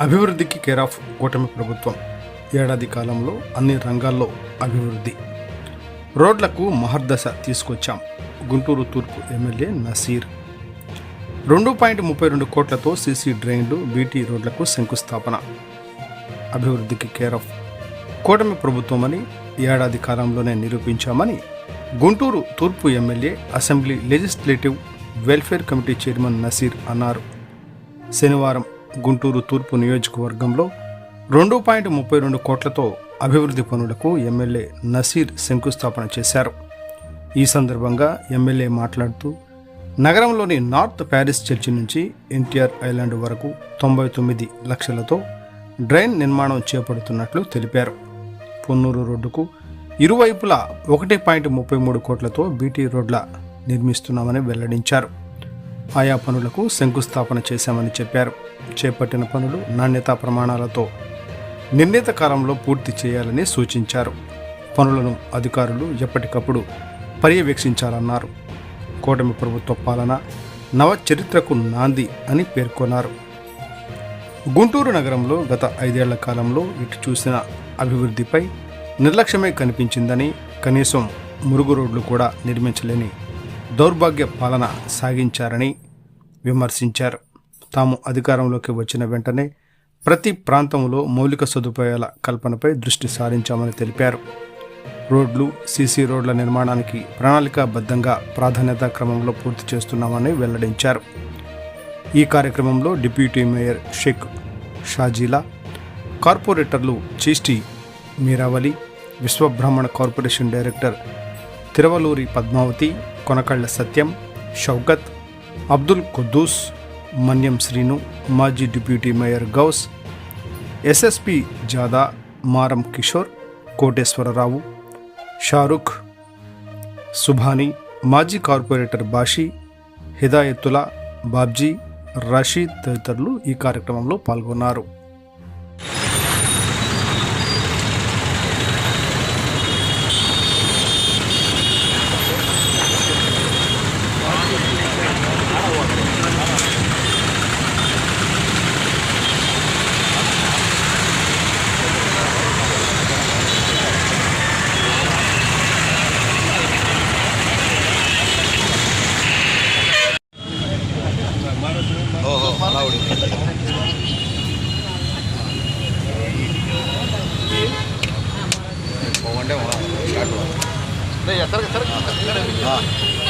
అభివృద్ధికి care of కూటమి ప్రభుత్వం ఏడాది కాలంలో అన్ని రంగాల్లో అభివృద్ధి. రోడ్లకు మహర్దశ తీసుకొచ్చాం గుంటూరు తూర్పు ఎమ్మెల్యే నసీర్. రెండు పాయింట్ ముప్పై రెండు కోట్లతో సీసీ డ్రైన్లు బీటీ రోడ్లకు శంకుస్థాపన. అభివృద్ధికి కేర్ ఆఫ్ కూటమి ప్రభుత్వమని ఏడాది కాలంలోనే నిరూపించామని గుంటూరు తూర్పు MLA assembly legislative welfare committee chairman Naseer అన్నారు. శనివారం గుంటూరు తూర్పు నియోజకవర్గంలో రెండు పాయింట్ ముప్పై రెండు కోట్లతో అభివృద్ధి పనులకు ఎమ్మెల్యే నసీర్ శంకుస్థాపన చేశారు. ఈ సందర్భంగా ఎమ్మెల్యే మాట్లాడుతూ నగరంలోని నార్త్ ప్యారిస్ చర్చి నుంచి ఎన్టీఆర్ ఐలాండ్ వరకు తొంభై తొమ్మిది లక్షలతో డ్రైన్ నిర్మాణం చేపడుతున్నట్లు తెలిపారు. పొన్నూరు రోడ్డుకు ఇరువైపులా ఒకటి పాయింట్ ముప్పై మూడు కోట్లతో బీటీ రోడ్ల నిర్మిస్తున్నామని వెల్లడించారు. ఆయా పనులకు శంకుస్థాపన చేశామని చెప్పారు. చేపట్టిన పనులు నాణ్యతా ప్రమాణాలతో నిర్ణీత కాలంలో పూర్తి చేయాలని సూచించారు. పనులను అధికారులు ఎప్పటికప్పుడు పర్యవేక్షించాలన్నారు. కూటమి ప్రభుత్వ పాలన నవ చరిత్రకు నాంది అని పేర్కొన్నారు. గుంటూరు నగరంలో గత ఐదేళ్ళ కాలంలో ఇటు చూసిన అభివృద్ధిపై నిర్లక్ష్యమే కనిపించిందని కనీసం మురుగు రోడ్లు కూడా నిర్మించలేని దౌర్భాగ్య పాలన సాగించారని విమర్శించారు. తాము అధికారంలోకి వచ్చిన వెంటనే ప్రతి ప్రాంతంలో మౌలిక సదుపాయాల కల్పనపై దృష్టి సారించామని తెలిపారు. రోడ్లు సీసీ రోడ్ల నిర్మాణానికి ప్రణాళికాబద్ధంగా ప్రాధాన్యతా క్రమంలో పూర్తి చేస్తున్నామని వెల్లడించారు. ఈ కార్యక్రమంలో డిప్యూటీ మేయర్ షేక్ షాజీలా కార్పొరేటర్లు చీస్టి మీరావలి విశ్వబ్రాహ్మణ కార్పొరేషన్ డైరెక్టర్ తిరువలూరి పద్మావతి కొనకళ్ళ సత్యం షౌకత్ అబ్దుల్ కుద్దూస్ మన్యం శ్రీను మాజీ deputy mayor Ghouse SSP Jada Maram Kishore Koteswararao Shahrukh Subhani మాజీ కార్పొరేటర్ బాషీ హిదాయతుల్లా బాబ్జీ రషీద్ తదితరులు ఈ కార్యక్రమంలో పాల్గొన్నారు. పోవంటే స్టార్ట్ ఎత్తరు ఎత్తరు